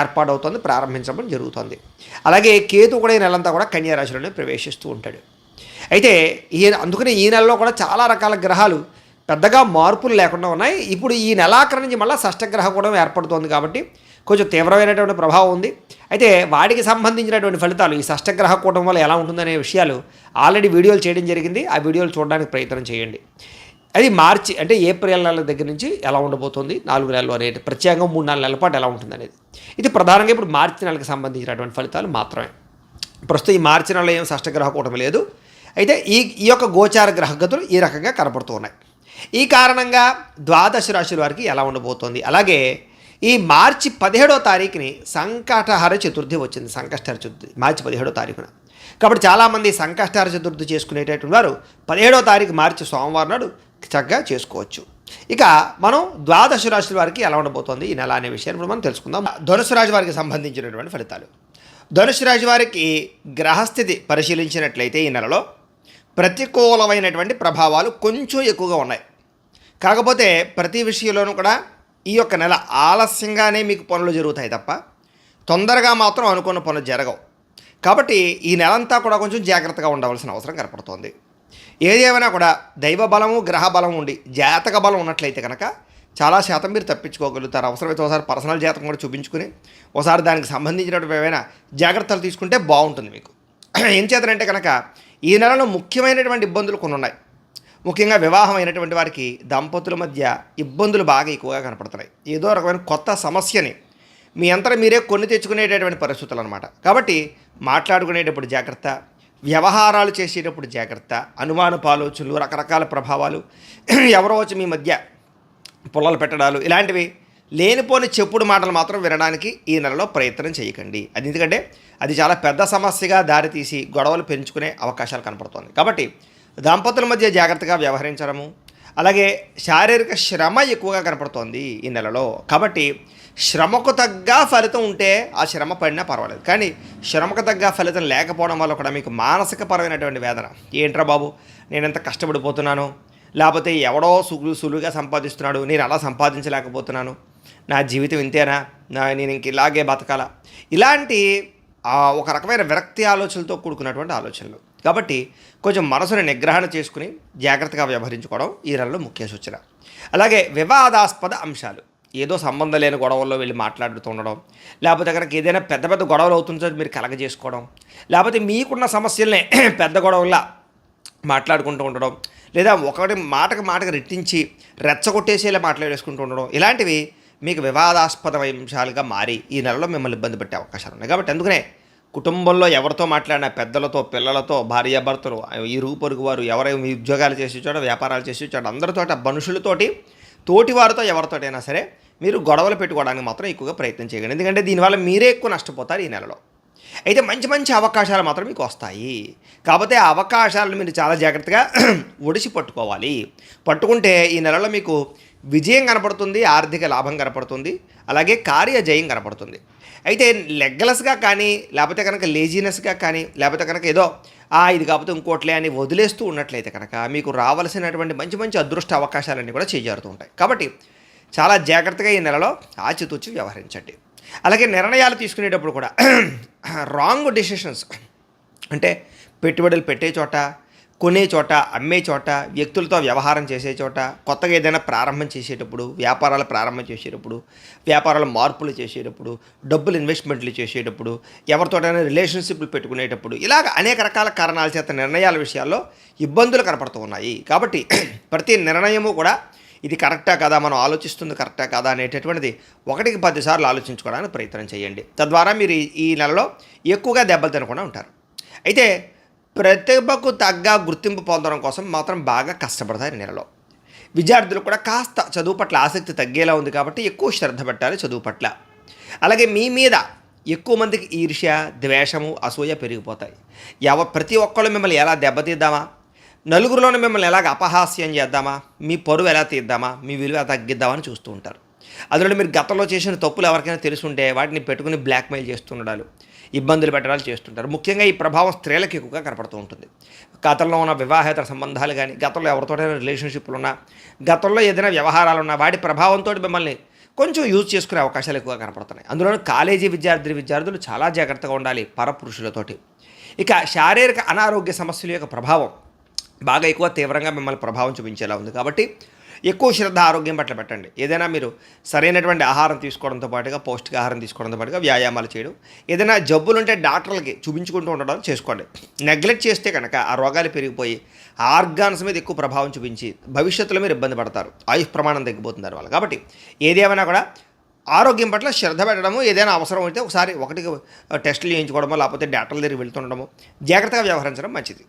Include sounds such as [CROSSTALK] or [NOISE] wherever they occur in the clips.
ఏర్పాటవుతుంది ప్రారంభించడం జరుగుతుంది. అలాగే కేతు కూడా ఈ నెలంతా కూడా కన్యారాశిలోనే ప్రవేశిస్తూ ఉంటాడు. అయితే ఈ అందుకని ఈ నెలలో కూడా చాలా రకాల గ్రహాలు పెద్దగా మార్పులు లేకుండా ఉన్నాయి. ఇప్పుడు ఈ నెలాఖరు నుంచి మళ్ళీ షష్టగ్రహ కూడా ఏర్పడుతోంది కాబట్టి కొంచెం తీవ్రమైనటువంటి ప్రభావం ఉంది. అయితే వాటికి సంబంధించినటువంటి ఫలితాలు ఈ షష్టగ్రహ కూటం వల్ల ఎలా ఉంటుందనే విషయాలు ఆల్రెడీ వీడియోలు చేయడం జరిగింది. ఆ వీడియోలు చూడడానికి ప్రయత్నం చేయండి. అది మార్చి అంటే ఏప్రిల్ నెల దగ్గర నుంచి ఎలా ఉండబోతుంది? నాలుగు నెలలు అనేది ప్రత్యేకంగా మూడు నాలుగు నెలల పాటు ఎలా ఉంటుంది అనేది ఇది ప్రధానంగా ఇప్పుడు మార్చి నెలకు సంబంధించినటువంటి ఫలితాలు మాత్రమే. ప్రస్తుతం ఈ మార్చి నెలలో ఏం షష్టగ్రహ కూటమి లేదు. అయితే ఈ ఈ యొక్క గోచార గ్రహగతులు ఈ రకంగా కనపడుతూ ఉన్నాయి. ఈ కారణంగా ద్వాదశ రాశుల వారికి ఎలా ఉండబోతోంది? అలాగే ఈ మార్చి పదిహేడో తారీఖుని సంకటహర చతుర్థి వచ్చింది. సంకష్టహర చతుర్థి మార్చి పదిహేడో తారీఖున. కాబట్టి చాలామంది సంకష్టహర చతుర్థి చేసుకునేటటువంటి వారు పదిహేడో తారీఖు మార్చి సోమవారం నాడు చక్కగా చేసుకోవచ్చు. ఇక మనం ద్వాదశ రాశుల వారికి ఎలా ఉండబోతోంది ఈ నెల అనే విషయాన్ని ఇప్పుడు మనం తెలుసుకుందాం. ధనుసు రాశి వారికి సంబంధించినటువంటి ఫలితాలు. ధనుసు రాశి వారికి గ్రహస్థితి పరిశీలించినట్లయితే ఈ నెలలో ప్రతికూలమైనటువంటి ప్రభావాలు కొంచెం ఎక్కువగా ఉన్నాయి. కాకపోతే ప్రతి విషయంలోనూ కూడా ఈ యొక్క నెల ఆలస్యంగానే మీకు పనులు జరుగుతాయి తప్ప తొందరగా మాత్రం అనుకున్న పనులు జరగవు. కాబట్టి ఈ నెలంతా కూడా కొంచెం జాగ్రత్తగా ఉండవలసిన అవసరం కనపడుతోంది. ఏదేమైనా కూడా దైవ బలము గ్రహ బలం ఉండి జాతక బలం ఉన్నట్లయితే కనుక చాలా శాతం మీరు తప్పించుకోగలుగుతారు. అవసరమైతే ఒకసారి పర్సనల్ జాతకం కూడా చూపించుకుని ఒకసారి దానికి సంబంధించినటువంటి ఏమైనా జాగ్రత్తలు తీసుకుంటే బాగుంటుంది మీకు. ఏం చేతనంటే కనుక ఈ నెలలో ముఖ్యమైనటువంటి ఇబ్బందులు కొన్ని ఉన్నాయి. ముఖ్యంగా వివాహం అయినటువంటి వారికి దంపతుల మధ్య ఇబ్బందులు బాగా ఎక్కువగా కనపడుతున్నాయి. ఏదో రకమైన కొత్త సమస్యని మీ అంతటా మీరే కొన్ని తెచ్చుకునేటటువంటి పరిస్థితులు అనమాట కాబట్టి మాట్లాడుకునేటప్పుడు జాగ్రత్త వ్యవహారాలు చేసేటప్పుడు జాగ్రత్త అనుమానపు ఆలోచనలు రకరకాల ప్రభావాలు. ఎవరో వచ్చి మీ మధ్య పుల్లలు పెట్టడాలు ఇలాంటివి లేనిపోని చెప్పుడు మాటలు మాత్రం వినడానికి ఈ నెలలో ప్రయత్నం చేయకండి. అది ఎందుకంటే అది చాలా పెద్ద సమస్యగా దారితీసి గొడవలు పెంచుకునే అవకాశాలు కనపడుతుంది. కాబట్టి దంపతుల మధ్య జాగ్రత్తగా వ్యవహరించడము అలాగే శారీరక శ్రమ ఎక్కువగా కనపడుతోంది ఈ నెలలో. కాబట్టి శ్రమకు తగ్గ ఫలితం ఉంటే ఆ శ్రమ పడినా పర్వాలేదు. కానీ శ్రమకు తగ్గ ఫలితం లేకపోవడం వల్ల కూడా మీకు మానసిక పరమైనటువంటి వేదన. ఏంట్రా బాబు నేనెంత కష్టపడిపోతున్నాను? లేకపోతే ఎవడో సులు సులువుగా సంపాదిస్తున్నాడు నేను అలా సంపాదించలేకపోతున్నాను. నా జీవితం ఇంతేనా? నా నేను ఇంక ఇలాగే బతకాల? ఇలాంటి ఒక రకమైన విరక్తి ఆలోచనలతో కూడుకున్నటువంటి ఆలోచనలు. కాబట్టి కొంచెం మనసుని నిగ్రహణ చేసుకుని జాగ్రత్తగా వ్యవహరించుకోవడం ఈ నెలలో ముఖ్య సూచన. అలాగే వివాదాస్పద అంశాలు. ఏదో సంబంధం లేని గొడవల్లో వెళ్ళి మాట్లాడుతూ ఉండడం లేకపోతే కనుక ఏదైనా పెద్ద పెద్ద గొడవలు అవుతుందో మీరు కలగజేసుకోవడం లేకపోతే మీకున్న సమస్యలనే [CLEARS THROAT] పెద్ద గొడవల్లా మాట్లాడుకుంటూ ఉండడం లేదా ఒకటి మాటకు మాటకు రెట్టించి రెచ్చగొట్టేసేలా మాట్లాడేసుకుంటూ ఉండడం ఇలాంటివి మీకు వివాదాస్పదమైన అంశాలుగా మారి ఈ నెలలో మిమ్మల్ని ఇబ్బంది పెట్టే అవకాశాలు ఉన్నాయి. కాబట్టి అందుకనే కుటుంబంలో ఎవరితో మాట్లాడినా పెద్దలతో పిల్లలతో భార్యాభర్తలు ఇరుగు పొరుగు వారు ఎవరైనా ఉద్యోగాలు చేసి చోట వ్యాపారాలు చేసి చోట అందరితో మనుషులతోటి తోటి వారితో ఎవరితోటైనా సరే మీరు గొడవలు పెట్టుకోవడానికి మాత్రం ఎక్కువగా ప్రయత్నం చేయకండి. ఎందుకంటే దీనివల్ల మీరే ఎక్కువ నష్టపోతారు ఈ నెలలో. అయితే మంచి మంచి అవకాశాలు మాత్రం మీకు వస్తాయి. కాకపోతే ఆ అవకాశాలను మీరు చాలా జాగ్రత్తగా [CLEARS THROAT] ఒడిసి పట్టుకోవాలి. పట్టుకుంటే ఈ నెలలో మీకు విజయం కనపడుతుంది ఆర్థిక లాభం కనపడుతుంది అలాగే కార్య జయం కనపడుతుంది. అయితే లెగ్గలస్గా కానీ లేకపోతే కనుక లేజినెస్గా కానీ లేకపోతే కనుక ఏదో "ఆ, ఇది కాకపోతే ఇంకోట్లే అని వదిలేస్తూ ఉన్నట్లయితే కనుక మీకు రావాల్సినటువంటి మంచి మంచి అదృష్ట అవకాశాలన్నీ కూడా చేజారుతూ ఉంటాయి. కాబట్టి చాలా జాగ్రత్తగా ఈ నెలలో ఆచితూచి వ్యవహరించండి. అలాగే నిర్ణయాలు తీసుకునేటప్పుడు కూడా [CLEARS THROAT] రాంగ్ డెసిషన్స్ అంటే పెట్టుబడులు పెట్టే చోట కొనే చోట అమ్మే చోట వ్యక్తులతో వ్యవహారం చేసే చోట కొత్తగా ఏదైనా ప్రారంభం చేసేటప్పుడు వ్యాపారాలు ప్రారంభం చేసేటప్పుడు వ్యాపారాల మార్పులు చేసేటప్పుడు డబ్బులు ఇన్వెస్ట్మెంట్లు చేసేటప్పుడు ఎవరితోటైనా రిలేషన్షిప్లు పెట్టుకునేటప్పుడు ఇలాగ అనేక రకాల కారణాల చేత నిర్ణయాల విషయాల్లో ఇబ్బందులు కనపడుతూ ఉన్నాయి. కాబట్టి [CLEARS THROAT] ప్రతి నిర్ణయము కూడా ఇది కరెక్టా కదా మనం ఆలోచిస్తుంది కరెక్టా కదా అనేటటువంటిది ఒకటికి పదిసార్లు ఆలోచించుకోవడానికి ప్రయత్నం చేయండి. తద్వారా మీరు ఈ- ఈ నెలలో ఎక్కువగా దెబ్బలు తినకుండా ఉంటారు. అయితే ప్రతిభకు తగ్గ గుర్తింపు పొందడం కోసం మాత్రం బాగా కష్టపడతారు నెలలో. విద్యార్థులు కూడా కాస్త చదువు పట్ల ఆసక్తి తగ్గేలా ఉంది కాబట్టి ఎక్కువ శ్రద్ధ పెట్టాలి చదువు పట్ల. అలాగే మీ మీద ఎక్కువ మందికి ఈర్ష్య ద్వేషము అసూయ పెరిగిపోతాయి. ఎవ ప్రతి ఒక్కళ్ళు మిమ్మల్ని ఎలా దెబ్బతీద్దామా? నలుగురిలోనే మిమ్మల్ని ఎలాగ అపహాస్యం చేద్దామా? మీ పరువు ఎలా తీద్దామా? మీ విలువ తగ్గిద్దామని చూస్తూ ఉంటారు. అందులో మీరు గతంలో చేసిన తప్పులు ఎవరికైనా తెలుసుంటే వాటిని పెట్టుకుని బ్లాక్మెయిల్ చేస్తుండడాలు ఇబ్బందులు పెట్టడాలు చేస్తుంటారు. ముఖ్యంగా ఈ ప్రభావం స్త్రీలకు ఎక్కువగా కనపడుతూ ఉంటుంది. గతంలో ఉన్న వివాహేతర సంబంధాలు కానీ గతంలో ఎవరితోటైనా రిలేషన్షిప్లు ఉన్నా గతంలో ఏదైనా వ్యవహారాలు ఉన్నా వాటి ప్రభావంతో మిమ్మల్ని కొంచెం యూజ్ చేసుకునే అవకాశాలు ఎక్కువగా కనపడుతున్నాయి. అందులో కాలేజీ విద్యార్థి విద్యార్థులు చాలా జాగ్రత్తగా ఉండాలి పరపురుషులతోటి. ఇక శారీరక అనారోగ్య సమస్యల యొక్క ప్రభావం బాగా ఎక్కువ తీవ్రంగా మిమ్మల్ని ప్రభావం చూపించేలా ఉంది కాబట్టి ఎక్కువ శ్రద్ధ ఆరోగ్యం పట్ల పెట్టండి. ఏదైనా మీరు సరైనటువంటి ఆహారం తీసుకోవడంతో పాటుగా పౌష్టికాహారం తీసుకోవడంతో పాటుగా వ్యాయామాలు చేయడం. ఏదైనా జబ్బులు ఉంటే డాక్టర్లకి చూపించుకుంటూ ఉండడం చేసుకోండి. నెగ్లెక్ట్ చేస్తే కనుక ఆ రోగాలు పెరిగిపోయి ఆర్గాన్స్ మీద ఎక్కువ ప్రభావం చూపించి భవిష్యత్తులో మీరు ఇబ్బంది పడతారు. ఆయుష్ ప్రమాణం తగ్గిపోతుంది వాళ్ళు కాబట్టి ఏదేమైనా కూడా ఆరోగ్యం పట్ల శ్రద్ధ పెట్టడము ఏదైనా అవసరం అయితే ఒకసారి ఒకటికి టెస్టులు చేయించుకోవడమో లేకపోతే డాక్టర్ల దగ్గరికి వెళ్తుండడము జాగ్రత్తగా వ్యవహరించడం మంచిది.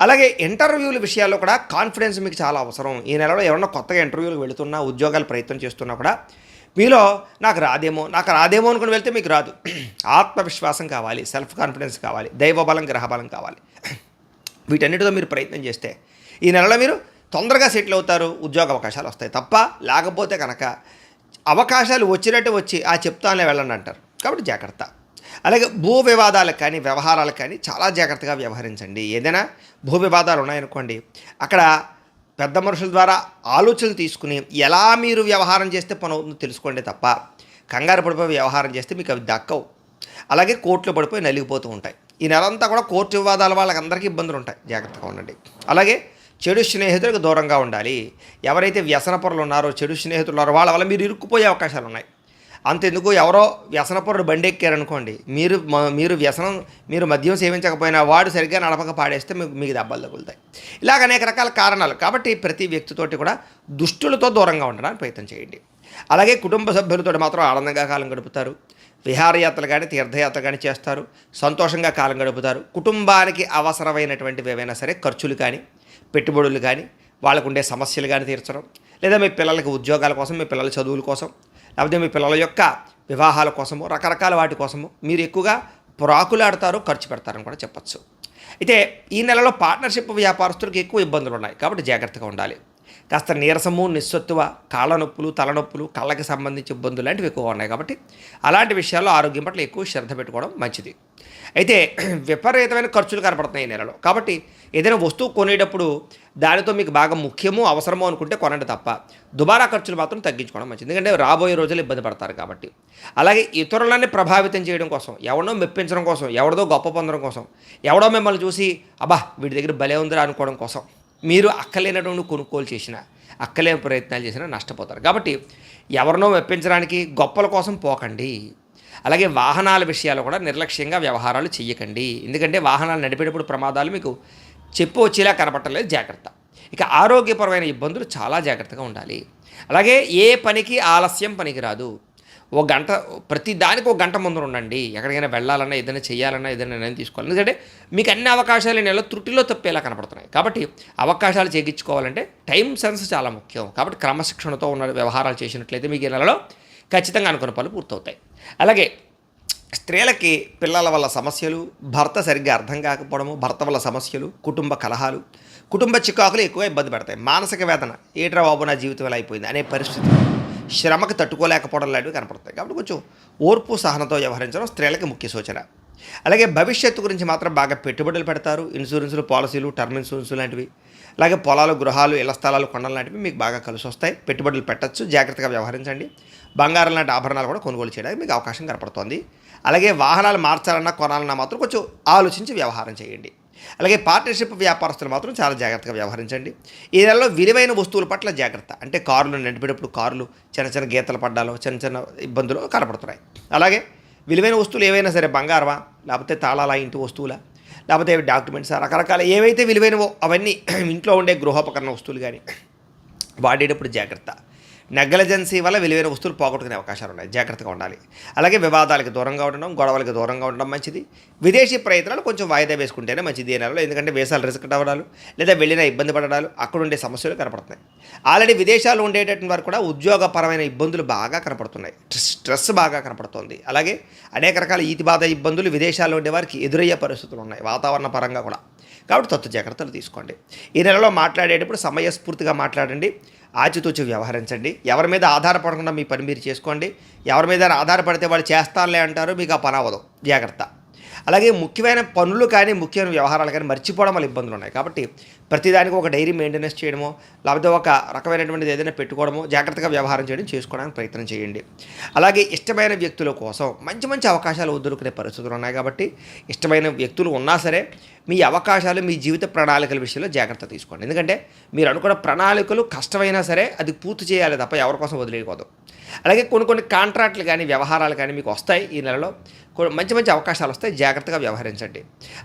అలాగే ఇంటర్వ్యూల విషయాల్లో కూడా కాన్ఫిడెన్స్ మీకు చాలా అవసరం. ఈ నెలలో ఎవరన్నా కొత్తగా ఇంటర్వ్యూలకు వెళుతున్నా ఉద్యోగాలు ప్రయత్నం చేస్తున్నా కూడా మీలో నాకు రాదేమో నాకు రాదేమో అనుకుని వెళ్తే మీకు రాదు. ఆత్మవిశ్వాసం కావాలి సెల్ఫ్ కాన్ఫిడెన్స్ కావాలి దైవబలం గ్రహబలం కావాలి. వీటన్నిటితో మీరు ప్రయత్నం చేస్తే ఈ నెలలో మీరు తొందరగా సెటిల్ అవుతారు ఉద్యోగ అవకాశాలు వస్తాయి తప్ప లేకపోతే కనుక అవకాశాలు వచ్చినట్టు వచ్చి ఆ చెప్తానే వెళ్ళండి అంటారు. కాబట్టి జాగ్రత్త. అలాగే భూ వివాదాలకు కానీ వ్యవహారాలకు కానీ చాలా జాగ్రత్తగా వ్యవహరించండి. ఏదైనా భూ వివాదాలు ఉన్నాయనుకోండి అక్కడ పెద్ద మనుషుల ద్వారా ఆలోచనలు తీసుకుని ఎలా మీరు వ్యవహారం చేస్తే పని అవుతుందో తెలుసుకోండి తప్ప కంగారు పడిపోయి వ్యవహారం చేస్తే మీకు అవి దక్కవు. అలాగే కోర్టులో పడిపోయి నలిగిపోతూ ఉంటాయి. ఈ నెలంతా కూడా కోర్టు వివాదాల వాళ్ళకందరికీ ఇబ్బందులు ఉంటాయి. జాగ్రత్తగా ఉండండి. అలాగే చెడు స్నేహితులకు దూరంగా ఉండాలి. ఎవరైతే వ్యసన పొరలు ఉన్నారో చెడు స్నేహితులు ఉన్నారో వాళ్ళ వల్ల మీరు ఇరుక్కుపోయే అవకాశాలు ఉన్నాయి. అంతెందుకు ఎవరో వ్యసనపరుడు బండి ఎక్కారనుకోండి మీరు మీరు వ్యసనం మీరు మద్యం సేవించకపోయినా వాడు సరిగ్గా నడపక పాడేస్తే మీకు మీకు దెబ్బలు తగులుతాయి. ఇలాగ అనేక రకాల కారణాలు. కాబట్టి ప్రతి వ్యక్తితోటి కూడా దుష్టులతో దూరంగా ఉండడానికి ప్రయత్నం చేయండి. అలాగే కుటుంబ సభ్యులతో మాత్రం ఆనందంగా కాలం గడుపుతారు. విహారయాత్రలు కానీ తీర్థయాత్ర కానీ చేస్తారు. సంతోషంగా కాలం గడుపుతారు. కుటుంబానికి అవసరమైనటువంటివి ఏవైనా సరే ఖర్చులు కానీ పెట్టుబడులు కానీ వాళ్ళకు ఉండే సమస్యలు కానీ తీర్చడం. లేదా మీ పిల్లలకి ఉద్యోగాల కోసం మీ పిల్లల చదువుల కోసం లేకపోతే మీ పిల్లల యొక్క వివాహాల కోసము రకరకాల వాటి కోసము మీరు ఎక్కువగా ప్రాకులాడతారు ఖర్చు పెడతారని కూడా చెప్పచ్చు. అయితే ఈ నెలలో పార్ట్నర్షిప్ వ్యాపారస్తులకు ఎక్కువ ఇబ్బందులు ఉన్నాయి కాబట్టి జాగ్రత్తగా ఉండాలి. కాస్త నీరసము నిస్సత్తువ కాళ్ళ నొప్పులు తలనొప్పులు కళ్ళకి సంబంధించి ఇబ్బందులు లాంటివి ఎక్కువ ఉన్నాయి కాబట్టి అలాంటి విషయాల్లో ఆరోగ్యం పట్ల ఎక్కువ శ్రద్ధ పెట్టుకోవడం మంచిది. అయితే [CLEARS THROAT] విపరీతమైన ఖర్చులు కనపడుతున్నాయి ఈ నెలలో. కాబట్టి ఏదైనా వస్తువు కొనేటప్పుడు దానితో మీకు బాగా ముఖ్యము అవసరమో అనుకుంటే కొనండి తప్ప దుబారా ఖర్చులు మాత్రం తగ్గించుకోవడం మంచిది. ఎందుకంటే రాబోయే రోజులు ఇబ్బంది పడతారు కాబట్టి. అలాగే ఇతరులని ప్రభావితం చేయడం కోసం ఎవడో మెప్పించడం కోసం ఎవరిదో గొప్ప పొందడం కోసం ఎవడో మిమ్మల్ని చూసి అబ్బా వీడి దగ్గర భలే ఉందిరా అనుకోవడం కోసం మీరు అక్కలేనటువంటి కొనుగోలు చేసిన అక్కలేని ప్రయత్నాలు చేసినా నష్టపోతారు. కాబట్టి ఎవరినో మెప్పించడానికి గొప్పల కోసం పోకండి. అలాగే వాహనాల విషయాలు కూడా నిర్లక్ష్యంగా వ్యవహారాలు చేయకండి ఎందుకంటే వాహనాలు నడిపేటప్పుడు ప్రమాదాలు మీకు చెప్పు వచ్చేలా కనపట్టలేదు జాగ్రత్త. ఇక ఆరోగ్యపరమైన ఇబ్బందులు చాలా జాగ్రత్తగా ఉండాలి. అలాగే ఏ పనికి ఆలస్యం పనికిరాదు. ఓ గంట ప్రతి దానికి ఒక గంట ముందు ఉండండి. ఎక్కడికైనా వెళ్ళాలన్నా ఏదైనా చేయాలన్నా ఏదైనా నిర్ణయం తీసుకోవాలి. ఎందుకంటే మీకు అన్ని అవకాశాలు ఈ నెలలో త్రుటిలో తప్పేలా కనపడుతున్నాయి. కాబట్టి అవకాశాలు చేయించుకోవాలంటే టైం సెన్స్ చాలా ముఖ్యం. కాబట్టి క్రమశిక్షణతో ఉన్న వ్యవహారాలు చేసినట్లయితే మీకు ఈ నెలలో ఖచ్చితంగా అనుకున్న పనులు పూర్తవుతాయి. అలాగే స్త్రీలకి పిల్లల వల్ల సమస్యలు భర్త సరిగ్గా అర్థం కాకపోవడము భర్త వల్ల సమస్యలు కుటుంబ కలహాలు కుటుంబ చికాకులు ఎక్కువ ఇబ్బంది పెడతాయి. మానసిక వేదన ఏట్రా బాబు నా జీవితం ఎలా అయిపోయింది అనే పరిస్థితి. శ్రమకు తట్టుకోలేకపోవడం లాంటివి కనపడతాయి. కాబట్టి కొంచెం ఓర్పు సహనంతో వ్యవహరించడం స్త్రీలకి ముఖ్య సూచన. అలాగే భవిష్యత్తు గురించి మాత్రం బాగా పెట్టుబడులు పెడతారు. ఇన్సూరెన్సులు పాలసీలు టర్మ్ ఇన్సూరెన్స్ లాంటివి. అలాగే పొలాలు గృహాలు ఇళ్ళ స్థలాలు కొండలు లాంటివి మీకు బాగా కలిసి వస్తాయి. పెట్టుబడులు పెట్టచ్చు. జాగ్రత్తగా వ్యవహరించండి. బంగారం లాంటి ఆభరణాలు కూడా కొనుగోలు చేయడానికి మీకు అవకాశం కనపడుతోంది. అలాగే వాహనాలు మార్చాలన్నా కొనాలన్నా మాత్రం కొంచెం ఆలోచించి వ్యవహారం చేయండి. అలాగే పార్ట్నర్షిప్ వ్యాపారస్తులు మాత్రం చాలా జాగ్రత్తగా వ్యవహరించండి. ఈ నెలలో విలువైన వస్తువుల పట్ల జాగ్రత్త. అంటే కారులు నడిపేటప్పుడు కారులు చిన్న చిన్న గీతలు పడ్డాలో చిన్న చిన్న ఇబ్బందులు కనపడుతున్నాయి. అలాగే విలువైన వస్తువులు ఏవైనా సరే బంగారమా లేకపోతే తాళాలా ఇంటి వస్తువులా లేకపోతే డాక్యుమెంట్స్ రకరకాల ఏవైతే విలువైనవో అవన్నీ ఇంట్లో ఉండే గృహోపకరణ వస్తువులు కానీ వాడేటప్పుడు జాగ్రత్త. నెగ్లజెన్సీ వల్ల విలువైన వస్తువులు పోగొట్టుకునే అవకాశాలు ఉన్నాయి. జాగ్రత్తగా ఉండాలి. అలాగే వివాదాలకు దూరంగా ఉండడం గొడవలకు దూరంగా ఉండడం మంచిది. విదేశీ ప్రయత్నాలు కొంచెం వాయిదా వేసుకుంటేనే మంచిది ఈ నెలలో. ఎందుకంటే వేసాలు రిస్క్ అవ్వడాలు లేదా వెళ్ళిన ఇబ్బంది పడడాలు అక్కడ ఉండే సమస్యలు కనపడుతున్నాయి. ఆల్రెడీ విదేశాలు ఉండేటటువంటి వారు కూడా ఉద్యోగపరమైన ఇబ్బందులు బాగా కనపడుతున్నాయి. స్ట్రెస్ బాగా కనపడుతుంది. అలాగే అనేక రకాల ఈతి బాధ ఇబ్బందులు విదేశాల్లో ఉండే వారికి ఎదురయ్యే పరిస్థితులు ఉన్నాయి వాతావరణ పరంగా కూడా. కాబట్టి తత్వ జాగ్రత్తలు తీసుకోండి. ఈ నెలలో మాట్లాడేటప్పుడు సమయస్ఫూర్తిగా మాట్లాడండి. ఆచితూచి వ్యవహరించండి. ఎవరి మీద ఆధారపడకుండా మీ పని మీరు చేసుకోండి. ఎవరి మీద ఆధారపడితే వాళ్ళు చేస్తారులే అంటారు మీకు ఆ పని అవ్వదు. జాగ్రత్త. అలాగే ముఖ్యమైన పనులు కానీ ముఖ్యమైన వ్యవహారాలు కానీ మర్చిపోవడం వల్ల ఇబ్బందులు ఉన్నాయి. కాబట్టి ప్రతిదానికి ఒక డైరీ మెయింటెనెన్స్ చేయడమో లేకపోతే ఒక రకమైనటువంటిది ఏదైనా పెట్టుకోవడమో జాగ్రత్తగా వ్యవహారం చేయడం చేసుకోవడానికి ప్రయత్నం చేయండి. అలాగే ఇష్టమైన వ్యక్తుల కోసం మంచి మంచి అవకాశాలు వదులుకునే పరిస్థితులు ఉన్నాయి కాబట్టి ఇష్టమైన వ్యక్తులు ఉన్నా సరే మీ అవకాశాలు మీ జీవిత ప్రణాళికల విషయంలో జాగ్రత్త తీసుకోండి. ఎందుకంటే మీరు అనుకున్న ప్రణాళికలు కష్టమైనా సరే అది పూర్తి చేయాలి తప్ప ఎవరి కోసం వదిలేయకూడదు. అలాగే కొన్ని కొన్ని కాంట్రాక్ట్లు కానీ వ్యవహారాలు కానీ మీకు వస్తాయి ఈ నెలలో. మంచి మంచి అవకాశాలు వస్తాయి. జాగ్రత్తగా వ్యవహరించండి.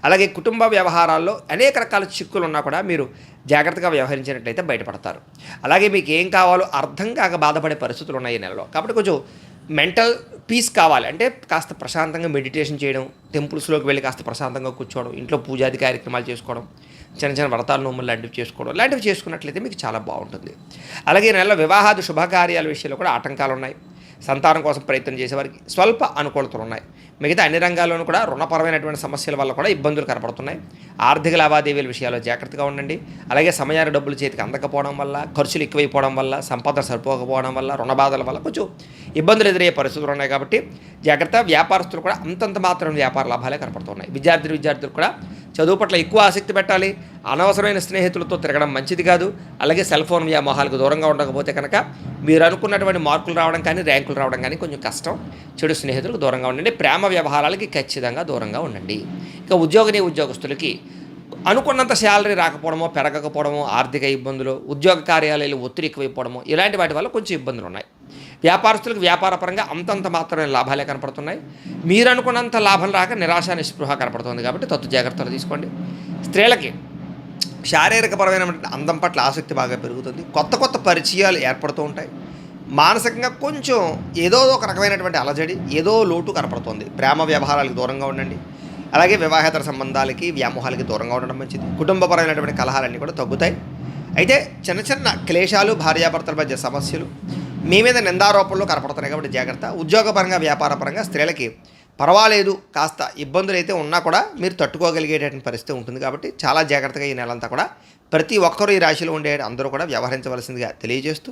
అలాగే కుటుంబ వ్యవహారాల్లో అనేక రకాల చిక్కులు ఉన్నా కూడా మీరు జాగ్రత్తగా వ్యవహరించినట్లయితే బయటపడతారు. అలాగే మీకు ఏం కావాలో అర్థం కాక బాధపడే పరిస్థితులు ఉన్నాయి ఈ నెలలో. కాబట్టి కొంచెం మెంటల్ పీస్ కావాలి. అంటే కాస్త ప్రశాంతంగా మెడిటేషన్ చేయడం టెంపుల్స్లోకి వెళ్ళి కాస్త ప్రశాంతంగా కూర్చోవడం ఇంట్లో పూజాది కార్యక్రమాలు చేసుకోవడం చిన్న చిన్న వ్రతాలు నోములు లాంటివి చేసుకోవడం లాంటివి చేసుకున్నట్లయితే మీకు చాలా బాగుంటుంది. అలాగే నెల నెలలో వివాహాది శుభకార్యాల విషయంలో కూడా ఆటంకాలు ఉన్నాయి. సంతానం కోసం ప్రయత్నం చేసేవారికి స్వల్ప అనుకూలతలు ఉన్నాయి. మిగతా అన్ని రంగాల్లోనూ కూడా రుణపరమైనటువంటి సమస్యల వల్ల కూడా ఇబ్బందులు కనపడుతున్నాయి. ఆర్థిక లావాదేవీల విషయాల్లో జాగ్రత్తగా ఉండండి. అలాగే సమయాన్ని డబ్బులు చేతికి అందకపోవడం వల్ల ఖర్చులు ఎక్కువైపోవడం వల్ల సంపద సరిపోకపోవడం వల్ల రుణ బాధల వల్ల కొంచెం ఇబ్బందులు ఎదురయ్యే పరిస్థితులు ఉన్నాయి కాబట్టి జాగ్రత్త. వ్యాపారస్తులు కూడా అంతంత మాత్రం వ్యాపార లాభాలే కనపడుతున్నాయి. విద్యార్థులు విద్యార్థులు కూడా చదువు పట్ల ఎక్కువ ఆసక్తి పెట్టాలి. అనవసరమైన స్నేహితులతో తిరగడం మంచిది కాదు. అలాగే సెల్ ఫోన్ వ్యామోహాలకు దూరంగా ఉండకపోతే కనుక మీరు అనుకున్నటువంటి మార్కులు రావడం కానీ ర్యాంకులు రావడం కానీ కొంచెం కష్టం. చెడు స్నేహితులకు దూరంగా ఉండండి. ప్రేమ వ్యవహారాలకి ఖచ్చితంగా దూరంగా ఉండండి. ఇక ఉద్యోగిని ఉద్యోగస్తులకి అనుకున్నంత శాలరీ రాకపోవడమో పెరగకపోవడమో ఆర్థిక ఇబ్బందులు ఉద్యోగ కార్యాలయాలు ఒత్తిడి ఎక్కువైపోవడమో ఇలాంటి వాటి వల్ల కొంచెం ఇబ్బందులు ఉన్నాయి వ్యాపారస్తులకు వ్యాపారపరంగా అంతంత మాత్రమే లాభాలే కనపడుతున్నాయి. మీరు అనుకున్నంత లాభం రాక నిరాశ నిస్పృహ కనపడుతుంది కాబట్టి తత్తు జాగ్రత్తలు తీసుకోండి. స్త్రీలకి శారీరకపరమైన అందం పట్ల ఆసక్తి బాగా పెరుగుతుంది. కొత్త కొత్త పరిచయాలు ఏర్పడుతూ ఉంటాయి. మానసికంగా కొంచెం ఏదో ఒక రకమైనటువంటి అలజడి ఏదో లోటు కనపడుతుంది. ప్రేమ వ్యవహారాలకు దూరంగా ఉండండి. అలాగే వివాహేతర సంబంధాలకి వ్యామోహాలకి దూరంగా ఉండడం మంచిది. కుటుంబపరమైనటువంటి కలహాలన్నీ కూడా తగ్గుతాయి. అయితే చిన్న చిన్న క్లేశాలు భార్యాభర్తల మధ్య సమస్యలు మీ మీద నిందారోపణలు కనపడుతున్నాయి కాబట్టి జాగ్రత్త. ఉద్యోగపరంగా వ్యాపారపరంగా స్త్రీలకి పర్వాలేదు. కాస్త ఇబ్బందులు అయితే ఉన్నా కూడా మీరు తట్టుకోగలిగేటటువంటి పరిస్థితి ఉంటుంది కాబట్టి చాలా జాగ్రత్తగా ఈ నెలంతా కూడా ప్రతి ఒక్కరూ ఈ రాశిలో ఉండే అందరూ కూడా వ్యవహరించవలసిందిగా తెలియజేస్తూ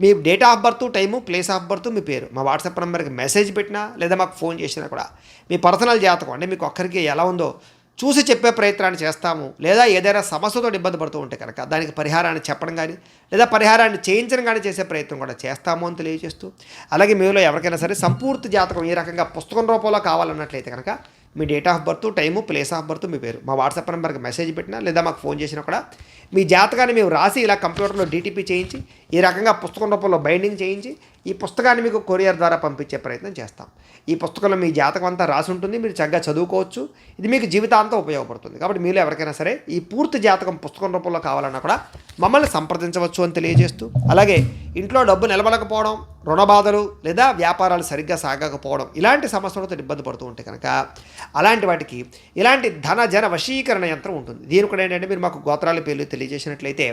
మీ date of birth time place of birth మీ పేరు. మా వాట్సాప్ నెంబర్కి మెసేజ్ పెట్టినా లేదా మాకు ఫోన్ చేసినా కూడా మీ పర్సనల్ జాతకం అంటే మీకు ఒక్కరికి ఎలా ఉందో చూసి చెప్పే ప్రయత్నాన్ని చేస్తాము. లేదా ఏదైనా సమస్యతో ఇబ్బంది పడుతూ ఉంటే కనుక దానికి పరిహారాన్ని చెప్పడం కానీ లేదా పరిహారాన్ని చేయించడం కానీ చేసే ప్రయత్నం కూడా చేస్తాము అని తెలియజేస్తూ అలాగే మీలో ఎవరికైనా సరే సంపూర్తి జాతకం ఈ రకంగా పుస్తకం రూపంలో కావాలన్నట్లయితే కనుక మీ date of birth time place of birth మీ పేరు. మా వాట్సాప్ నెంబర్కి మెసేజ్ పెట్టినా లేదా మాకు ఫోన్ చేసినా కూడా మీ జాతకాన్ని మేము రాసి ఇలా కంప్యూటర్లో డీటీపీ చేయించి ఈ రకంగా పుస్తకం రూపంలో బైండింగ్ చేయించి ఈ పుస్తకాన్ని మీకు కొరియర్ ద్వారా పంపించే ప్రయత్నం చేస్తాం. ఈ పుస్తకంలో మీ జాతకం అంతా రాసి ఉంటుంది మీరు చక్కగా చదువుకోవచ్చు. ఇది మీకు జీవితాంతం ఉపయోగపడుతుంది. కాబట్టి మీరు ఎవరికైనా సరే ఈ పూర్తి జాతకం పుస్తకం రూపంలో కావాలన్నా కూడా మమ్మల్ని సంప్రదించవచ్చు అని తెలియజేస్తూ అలాగే ఇంట్లో డబ్బు నిలబడకపోవడం రుణ బాధలు లేదా వ్యాపారాలు సరిగ్గా సాగకపోవడం ఇలాంటి సమస్యలతో ఇబ్బంది పడుతూ ఉంటే కనుక అలాంటి వాటికి ఇలాంటి ధన జన వశీకరణ యంత్రం ఉంటుంది. దీని కూడా ఏంటంటే మీరు మాకు గోత్రాల పేర్లు తెలియజేసినట్లయితే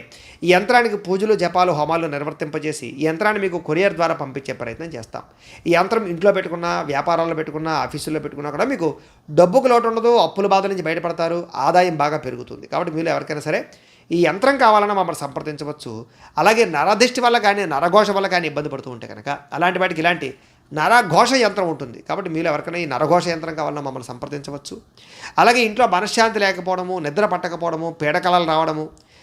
ఈ యంత్రానికి పూజలు జపాలు హోమాలు నిర్వర్తింపజేసి ఈ యంత్రాన్ని మీకు కొరియర్ ద్వారా పంపించే ప్రయత్నం చేస్తాం. ఈ యంత్రం ఇంట్లో పెట్టుకున్న వ్యాపారాల్లో పెట్టుకున్న ఆఫీసుల్లో పెట్టుకున్నా కూడా మీకు డబ్బుకు లోటు ఉండదు అప్పుల బాధ నుంచి బయటపడతారు ఆదాయం బాగా పెరుగుతుంది. కాబట్టి మీరు ఎవరికైనా సరే ఈ యంత్రం కావాలన్నా మమ్మల్ని సంప్రదించవచ్చు. అలాగే నరదిష్టి వల్ల కానీ నరఘోష వల్ల కానీ ఇబ్బంది పడుతూ ఉంటే కనుక అలాంటి వాటికి ఇలాంటి నరఘోష యంత్రం ఉంటుంది. కాబట్టి మీరు ఎవరికైనా ఈ నరఘోష యంత్రం కావాలన్నా మమ్మల్ని సంప్రదించవచ్చు. అలాగే ఇంట్లో మనశ్శాంతి లేకపోవడము నిద్ర పట్టకపోవడము పీడకలలు రావడము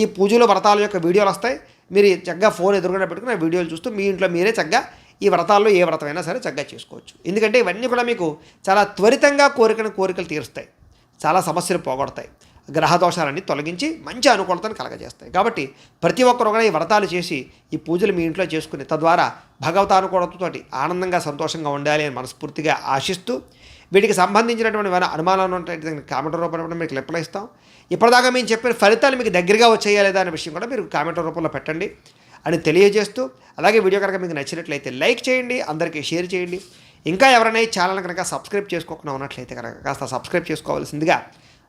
ఈ పూజలు వ్రతాల యొక్క వీడియోలు వస్తాయి. మీరు చక్కగా ఫోన్ ఎదురుగా పెట్టుకుని ఆ వీడియోలు చూస్తూ మీ ఇంట్లో మీరే చక్కగా ఈ వ్రతాల్లో ఏ వ్రతమైనా సరే చక్కగా చేసుకోవచ్చు. ఎందుకంటే ఇవన్నీ కూడా మీకు చాలా త్వరితంగా కోరికను కోరికలు తీరుస్తాయి. చాలా సమస్యలు పోగొడతాయి. గ్రహదోషాలన్నీ తొలగించి మంచి అనుకూలతను కలగజేస్తాయి. కాబట్టి ప్రతి ఒక్కరు కూడా ఈ వ్రతాలు చేసి ఈ పూజలు మీ ఇంట్లో చేసుకుని తద్వారా భగవతానుకూలతతోటి ఆనందంగా సంతోషంగా ఉండాలి అని మనస్ఫూర్తిగా ఆశిస్తూ వీటికి సంబంధించినటువంటి ఏమైనా అనుమానాలు ఉంటాయి కామెంట్ రూపంలో మీకు రిప్లై ఇస్తాం. ఇప్పటిదాకా మేము చెప్పిన ఫలితాలు మీకు దగ్గరగా వచ్చాయా లేదా అనే విషయం కూడా మీరు కామెంట్ రూపంలో పెట్టండి. అని తెలియజేస్తూ అలాగే వీడియో కనుక మీకు నచ్చినట్లయితే లైక్ చేయండి అందరికీ షేర్ చేయండి. ఇంకా ఎవరైనా ఈ ఛానల్ కనుక సబ్స్క్రైబ్ చేసుకోకుండా ఉన్నట్లయితే కనుక కాస్త సబ్స్క్రైబ్ చేసుకోవాల్సిందిగా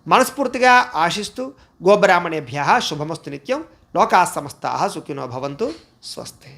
మనస్ఫూర్తిగా ఆశిస్తూ గోబ్రాహ్మణేభ్య శుభమస్తు నిత్యం. లోకా సమస్తా సుఖినో భవంతు. స్వస్తి.